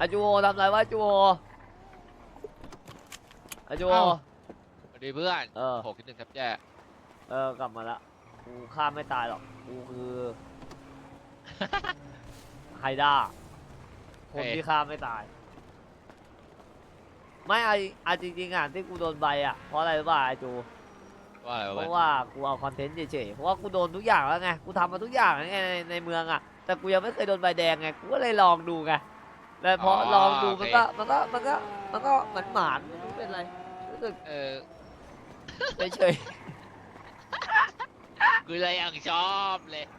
อาจูโอทำไรวะจูโออาจูโอเอ้าสวัสดีเพื่อนเออ โหคิดถึงแทบแย่เออกลับมาละกูฆ่าไม่ตายหรอกกูคือไฮด้าคนที่ฆ่าไม่ตาย ไม่เอาเอาจริงๆอะที่กูโดนใบอะเพราะอะไรรู้ป่ะไอจู ว่าอะไรเพวะราะว่ากูเอาคอนเทนต์เฉยๆ เพราะว่ากูโดนทุกอย่างแล้วไง กูทำมาทุกอย่างแล้วไงในในเมืองอะ แต่กูยังไม่เคยโดนใบแดงไง กูก็เลยลองดูไง แต่พอลองดูมันก็มันก็มันก็มันก็หมันหมานๆไม่รู้เป็นไรรู้สึกเออเฉยกูเลยยังชอบเลยๆ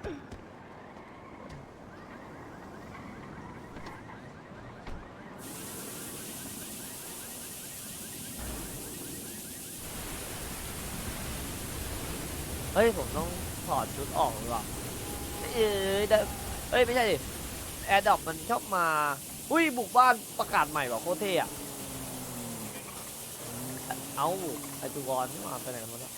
เฮ้ยผมต้องถอดชุดออกหรือเปล่าเอ้ยได้เอ้ยไม่ใช่ดิแอร์ดอปมันชอบมา อุ้ยบุกบ้านประกาศใหม่ว่ะโคตรเท่อะเอาไอตุกรนี่มาไปไหนกันหมดแล้ว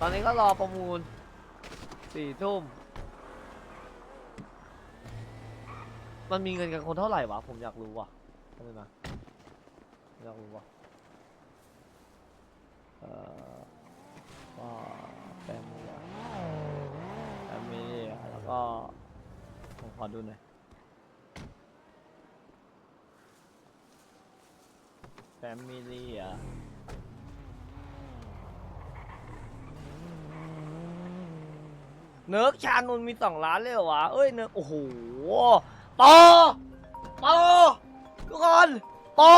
ตอนนี้ก็รอประมูลสี่ทุ่ม มันมีเงินกันคนเท่าไหร่วะ ผมอยากรู้ว่ะทำไมนะอยากรู้ว่ะเอ่อก็แฟมิลี่แฟมิลี่แล้วก็ ผมขอดูหน่อยแฟมิลี่อะ เนิร์กชานนท์มีสองล้านเลยเหรอวะ เอ้ยเนิร์กโอ้โหปอปอทุกคนปอ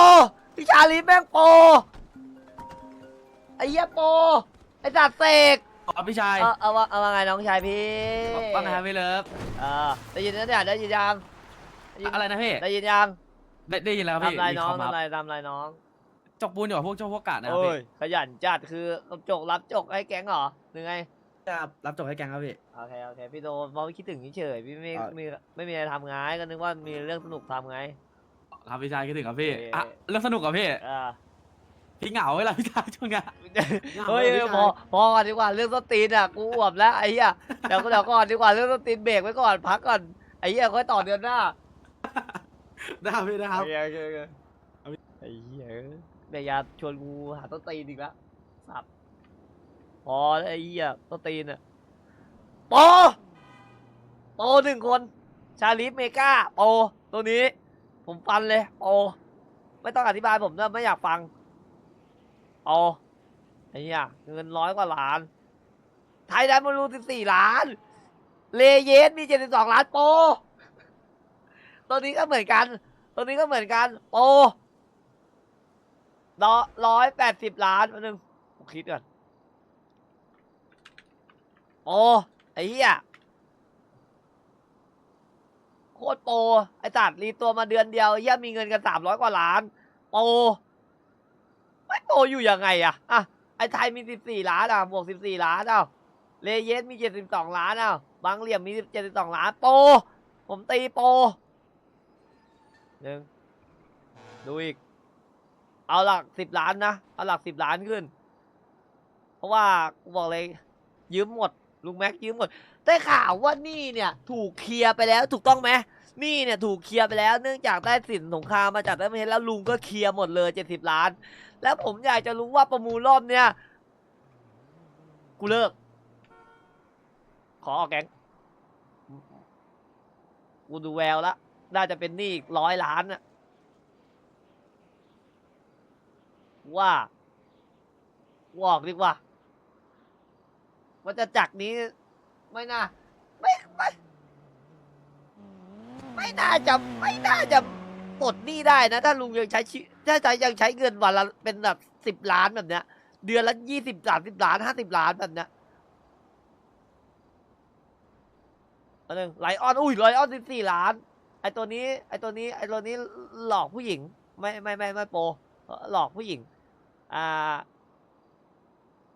พี่ชาลีแม่งปอไอ้เหี้ยปอไอ้จัดเสกอ๋อพี่ชายเอาเอาว่าเอาว่าไงน้องชายพี่ว่าไงครับพี่เลิฟเออได้ยินนะเนี่ยได้ยินยังได้ยินอะไรนะพี่ได้ยินยังได้ได้ยินแล้วครับพี่ทำไรน้องมีคอมทำไรครับทำไรน้อง จกปูนอยู่กับพวกเจ้าพวกกาดนะครับโอ้พี่ยขยันจัดคือจกรับจกให้แก๊งเหรอหรือไง จะรับจกให้แกงครับพี่ โอเคโอเคพี่โดมเพราะคิดถึงเฉยๆพี่ไม่อะ มีไม่มีอะไรทำไงก็นึกว่ามีเรื่องสนุกทำไง ครับพี่ชายคิดถึงครับพี่เอ่ออะเรื่องสนุกกับพี่เออพี่เหงาเวลาพี่ชายช่วงเนี้ย เฮ้ยพี่ชายพอพอก่อนดีกว่าเรื่องสนตีนอะกูอวบแล้วไอ้เหี้ยเดี๋ยวก็เดี๋ยวก่อนดีกว่าเรื่องสนตีนเบรกไว้ก่อนพักก่อนไอ้เหี้ยค่อยต่อเดือนหน้าได้ครับพี่ได้ครับโอเคโอเคโอเคไอ้เหี้ยเบียาชวนกูหาต้นตีนอีกแล้วสับ พอแล้วไอ้เหี้ยต้นตีนอะโปโปหนึ่งคน ชาลิฟเมกาโปตัวนี้ ผมฟันเลยโปไม่ต้องอธิบายผมนะไม่อยากฟังโปไอ้เหี้ยเงินร้อยกว่าล้าน ไทยได้มารูสิบสี่ล้าน เลเยสมีเจ็ดสิบสองล้านโปตัวนี้ก็เหมือนกัน ตัวนี้ก็เหมือนกัน โปร้อยแปดสิบล้านมาหนึ่งผมคิดก่อน โปไอ้เหี้ยโคตรโปไอ้ตัดรีตัวมาเดือนเดียวไอ้เหี้ยมีเงินกันสามร้อยกว่าล้าน โปไม่โปอยู่ยังไงอะอะไอ้ไทยมีสิบสี่ล้านอะบวกสิบสี่ล้านเอ้าเลเยสมีเจ็ดสิบสองล้านเอ้าบางเหลี่ยมมีเจ็ดสิบสองล้าน โป ผมตีโปหนึ่งดูอีก เอาหลักสิบล้านนะ เอาหลักสิบล้านขึ้น เพราะว่ากูบอกเลย ยืมหมด ลุงแม็กยืมหมดได้ข่าวว่านี่เนี่ยถูกเคลียร์ไปแล้วถูกต้องไหมนี่เนี่ยถูกเคลียร์ไปแล้วเนื่องจากได้สินสงครามมาจากต่างประเทศแล้วลุงก็เคลียร์หมดเลยเจ็ดสิบล้าน แล้วผมอยากจะรู้ว่าประมูลรอบเนี้ยกูเลิก ขอออกแก๊งกูดูแววล้วน่าจะเป็นหนี้อีกร้อยล้านน่ะว่า วอกดีกว่า ว่าจะจักรนี้ ไม่น่าไม่ไม่ไม่น่าจะไม่น่าจะปลดหนี้ได้นะ ถ้าลุงยังใช้ชีถ้าใช้ยังใช้เงินวันละเป็นแบบสิบล้านแบบเนี้ย เดือนละยี่สิบสามสิบล้านห้าสิบล้านแบบเนี้ยอันหนึ่งไลออนอุ้ยไลออนสิบสี่ล้าน ไอตัวนี้ ไอตัวนี้ ไอตัวนี้หลอกผู้หญิง ไม่ไม่ไม่ไม่โปรเอ่อหลอกผู้หญิง อ่า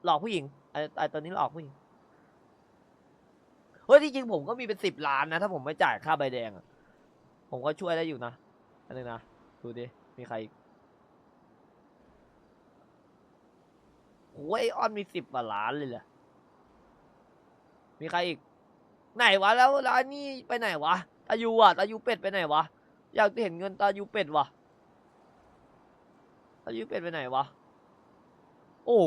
หลอกผู้หญิงไอ้ไอ้ตัวนี้หลอกผู้หญิงเฮ้ยที่จริงผมก็มีเป็นสิบล้านนะ ถ้าผมไม่จ่ายค่าใบแดงอะผมก็ช่วยได้อยู่นะอันนึงนะดูดิมีใครอีกโอ้ยไอออนมีสิบกว่าล้านเลยเหรอมีใครอีก ไหนวะแล้วแล้วอันนี้ไปไหนวะตายูอะตายูเป็ดไปไหนวะอยากเห็นเงินตายูเป็ดวะตายูเป็ดไปไหนวะโอ้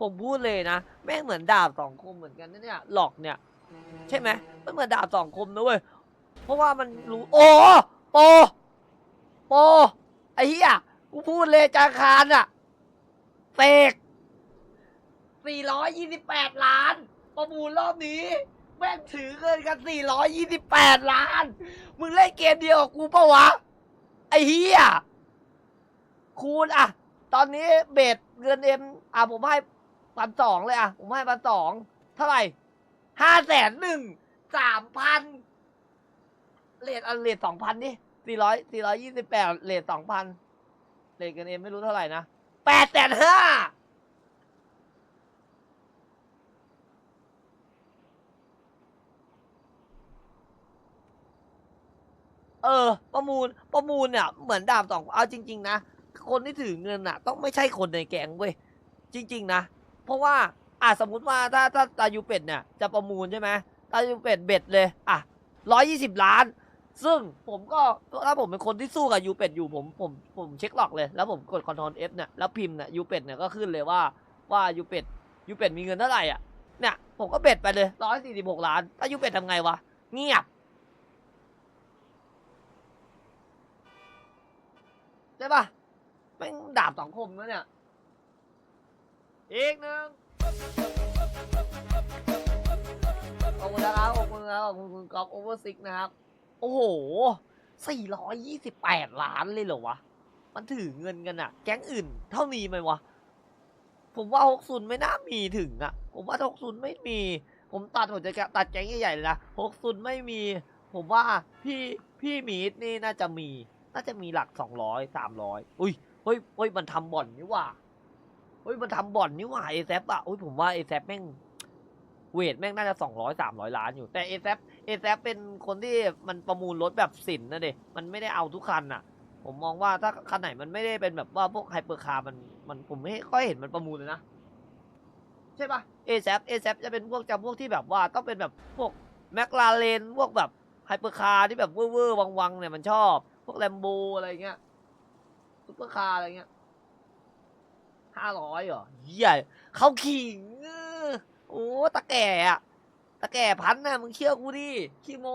ผมพูดเลยนะ แม่งเหมือนดาบสองคมเหมือนกันนะเนี่ยหลอกเนี่ย ใช่ไหมมันเหมือนดาบสองคมนะเว้ยเพราะว่ามันรู้โอ้โปโปไอ้เหี้ยกูพูดเลยจาคารอะเฟกสี่ร้อยยี่สิบแปดล้าน ประมูลรอบนี้ แม่งถือเงินกัน 428 ล้าน มึงเล่นเกมเดียวกับกูปะวะ ไอ้เฮียคูณอะตอนนี้เบสเงินเอ็มอะผมให้พันสองเลยอะผมให้พันสองเท่าไหร่ ห้าแสนหนึ่งสามพันเลทอันเลทสองพันดิสี่ร้อยสี่ร้อยยี่สิบแปดเลทสองพันเลทเงินเอ็มไม่รู้เท่าไหร่นะแปดแสนห้าเออ ประมูลประมูลเนี่ยเหมือนดาบสองเอาจริง ๆ นะ คนที่ถือเงินอะ ต้องไม่ใช่คนในแก๊งเว้ยจริง ๆ นะ เพราะว่า อะสมมุติว่าถ้าถ้าตายูเป็ดเนี่ยจะประมูลใช่ไหมตายูเป็ดเบ็ดเลยอะร้อยยี่สิบล้าน ซึ่งผมก็ถ้าผมเป็นคนที่สู้กับยูเป็ดอยู่ผมผมผมเช็คหลอกเลย แล้วผมกดคอนโทรลเอฟเนี่ยแล้วพิมพ์เนี่ยยูเป็ดเนี่ยก็ขึ้นเลยว่าว่ายูเป็ดยูเป็ดมีเงินเท่าไหร่อะเนี่ยผมก็เบ็ดไปเลยร้อยสี่สิบหกล้านถ้ายูเป็ดทำไงวะเงียบใช่ปะแม่งดาบสองคมนะเนี่ย อีกหนึ่ง ขอบคุณนะครับขอบคุณนะครับขอบคุณคุณก๊อฟโอเวอร์ซิกนะครับ โอ้โหสี่ร้อยยี่สิบแปดล้านเลยเหรอวะ มันถือเงินกันอะแก๊งอื่นเท่านี้ไหมวะ ผมว่าหกศูนย์ไม่น่ามีถึงอะผมว่าหกศูนย์ไม่มี ผมตัดผมจะตัดแก๊งใหญ่ๆเลยนะหกศูนย์ไม่มี ผมว่าพี่พี่มีดนี่น่าจะมี น่าจะมีหลักสองร้อยสามร้อยอุ้ยเฮ้ยเฮ้ยมันทำบ่อนนี่ว่า เฮ้ยมันทำบ่อนนี่หว่าเอแซอะอุ้ยผมว่าเอแซแม่งเวทแม่งน่าจะสองร้อยสามร้อยล้านอยู่ แต่เอแซเอแซเป็นคนที่มันประมูลรถแบบสินนะเด็มันไม่ได้เอาทุกคันอะ ผมมองว่าถ้าคันไหนมันไม่ได้เป็นแบบว่าพวกไฮเปอร์คาร์มันมันผมไม่ค่อยเห็นมันประมูลเลยนะ ใช่ปะเอแซเอแซจะเป็นพวกจำพวกที่แบบว่าต้องเป็นแบบพวกแมคลาเรนพวกแบบไฮเปอร์คาร์ที่แบบเวอร์ๆวังๆเนี่ยมันชอบ พวกแลมโบอะไรเงี้ยซุปเปอร์คาร์อะไรเงี้ย ห้าร้อยเหรอเหี้ยเขาขิงโอ้ตะแก่อะตะแก่พันน่ะมึงเชื่อกูดิขี้โม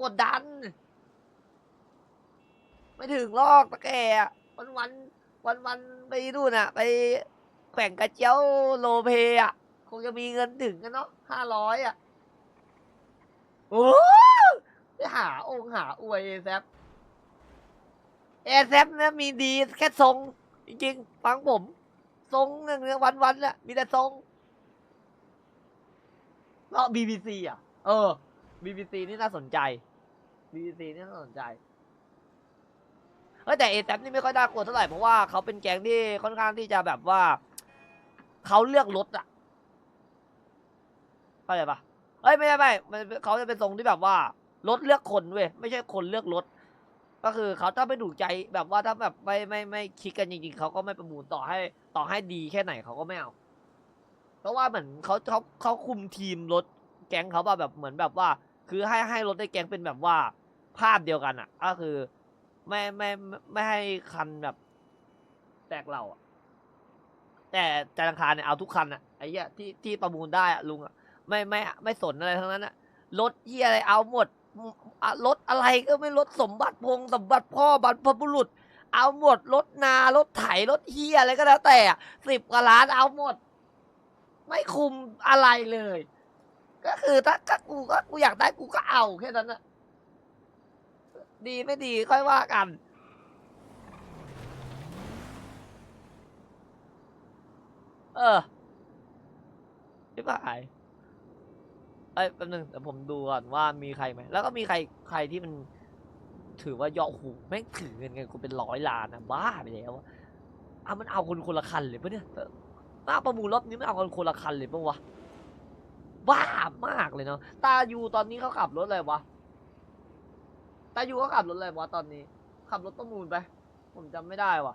กดดัน ไม่ถึงหรอกตะแก่อะวันวันวันวันไปดูนอะไปแข่งกระเจียวโลเพอะคงจะมีเงินถึงกันเนาะห้าร้อยอะโอ้ไปหาองค์หาอวยแซ เอแซฟนะมีดีแค่ทรง จริงๆฟังผม ทรงหนึ่งวันวันๆน่ะมีแต่ทรงแล้วบีบีซีอะ เออบีบีซีนี่น่าสนใจบีบีซีนี่น่าสนใจเฮ้แต่เอแซฟนี่ไม่ค่อยน่ากลัวเท่าไหร่เพราะว่าเขาเป็นแก๊งที่ค่อนข้างที่จะแบบว่าเขาเลือกรถอะเข้าใจปะเอ้ยไม่ใช่ไม่เขาจะเป็นทรงที่แบบว่า รถเลือกคนเว้ยไม่ใช่คนเลือกรถ ก็คือเขาถ้าไม่ถูกใจแบบว่าถ้าแบบไม่ไม่ไม่คิดกันจริงๆเขาก็ไม่ประมูลต่อให้ต่อให้ดีแค่ไหนเขาก็ไม่เอาเพราะว่าเหมือนเขาเขาเขาคุมทีมรถแก๊งเขาว่าแบบเหมือนแบบว่า คือให้ให้รถในแก๊งเป็นแบบว่า ภาพเดียวกันอะก็คือ ไม่ไม่ไม่ไม่ให้คันแบบ แตกเหล่าอะแต่จารงคารเนี่ยเอาทุกคันอะไอ้เหี้ยที่ที่ประมูลได้อะลุงอะไม่ไม่ไม่สนอะไรทั้งนั้นอะรถเหี้ยอะไรเอาหมด รถอะไรก็ไม่รถสมบัติพงสมบัติพ่อบรรพบุรุษ เอาหมดรถนารถไถรถเฮียอะไรก็แล้วแต่สิบกว่าล้านเอาหมด ไม่คุมอะไรเลย ก็คือถ้าถ้ากูก็กูอยากได้กูก็เอาแค่นั้นนะดีไม่ดีค่อยว่ากันเออพี่ป่าย เอ้ยแป๊บนึงเดี๋ยวผมดูก่อนว่ามีใครไหมแล้วก็มีใครใครที่มันถือว่ายอหูแม่งถือเงินกันกูเป็นร้อยล้านนะบ้าไปแล้วอะอะมันเอาคนคนละคันเลยปะเนี่ยเออหน้าประมูลรอบนี้มันเอาคนคนละคันเลยปะวะบ้ามากเลยเนาะตาอยู่ตอนนี้เขาขับรถอะไรวะตาอยู่เขาขับรถอะไรวะตอนนี้ ขับรถประมูลไป ผมจำไม่ได้วะ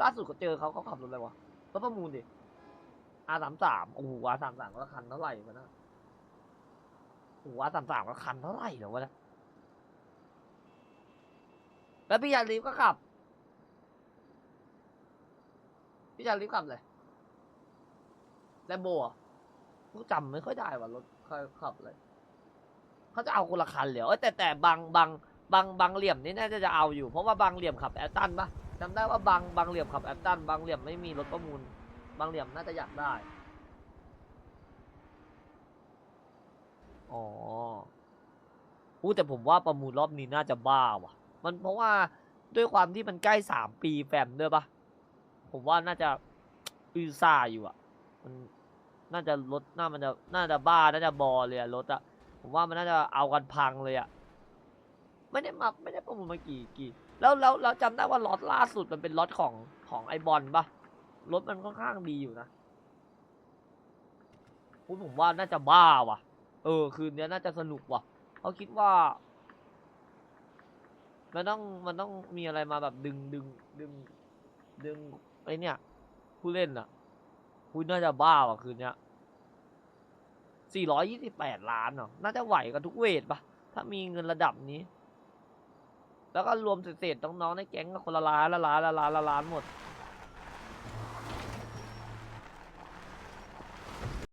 ล่าสุดก็เจอเขาเขาขับรถอะไรวะรถประมูลดิ R สามสามโอ้โห R สามสามก็คันเท่าไหร่วะนะ ห R สามสามก็คันเท่าไหร่เหรอวะนะแล้วพี่ยาลีฟก็ขับ พี่ยาลีฟขับเลยแลมโบอะกูจำไม่ค่อยได้ว่ารถใครขับเลย เขาจะเอาคนละคันเลยเหรอเอ้ยแต่แต่บางบางบางบางเหลี่ยมนี่น่าจะจะเอาอยู่ เพราะว่าบางเหลี่ยมขับแอตตันปะจำได้ว่าบางบางเหลี่ยมขับแอตตันบางเหลี่ยมไม่มีรถประมูล บางเหลี่ยมน่าจะอยากได้ อ๋ออู้แต่ผมว่าประมูลรอบนี้น่าจะบ้าว่ะ มันเพราะว่าด้วยความที่มันใกล้สามปีแฟมด้วยปะผมว่าน่าจะอือซ่าอยู่อะ มันน่าจะรถน่ามันจะน่าจะบ้าน่าจะบอเลยอะรถอะผมว่ามันน่าจะเอากันพังเลยอะไม่ได้มาไม่ได้ประมูลมากี่กี่ แล้วแล้วเราจำได้ว่าล็อตล่าสุดมันเป็นล็อตของของไอบอลปะรถมันค่อนข้างดีอยู่นะอุ๊ยผมว่าน่าจะบ้าว่ะ เออ คืนนี้น่าจะสนุกว่ะเขาคิดว่า มันต้องมันต้องมีอะไรมาแบบดึงดึงดึง ดึงไอเนี่ย ผู้เล่นอะคุณน่าจะบ้าว่ะคืนเนี้ยสี่ร้อยยี่สิบแปดล้านเนาะน่าจะไหวกันทุกเวทปะถ้ามีเงินระดับนี้ แล้วก็รวมเศษๆน้องๆในแก๊งก็คนละล้านละล้านละล้านละล้านหมด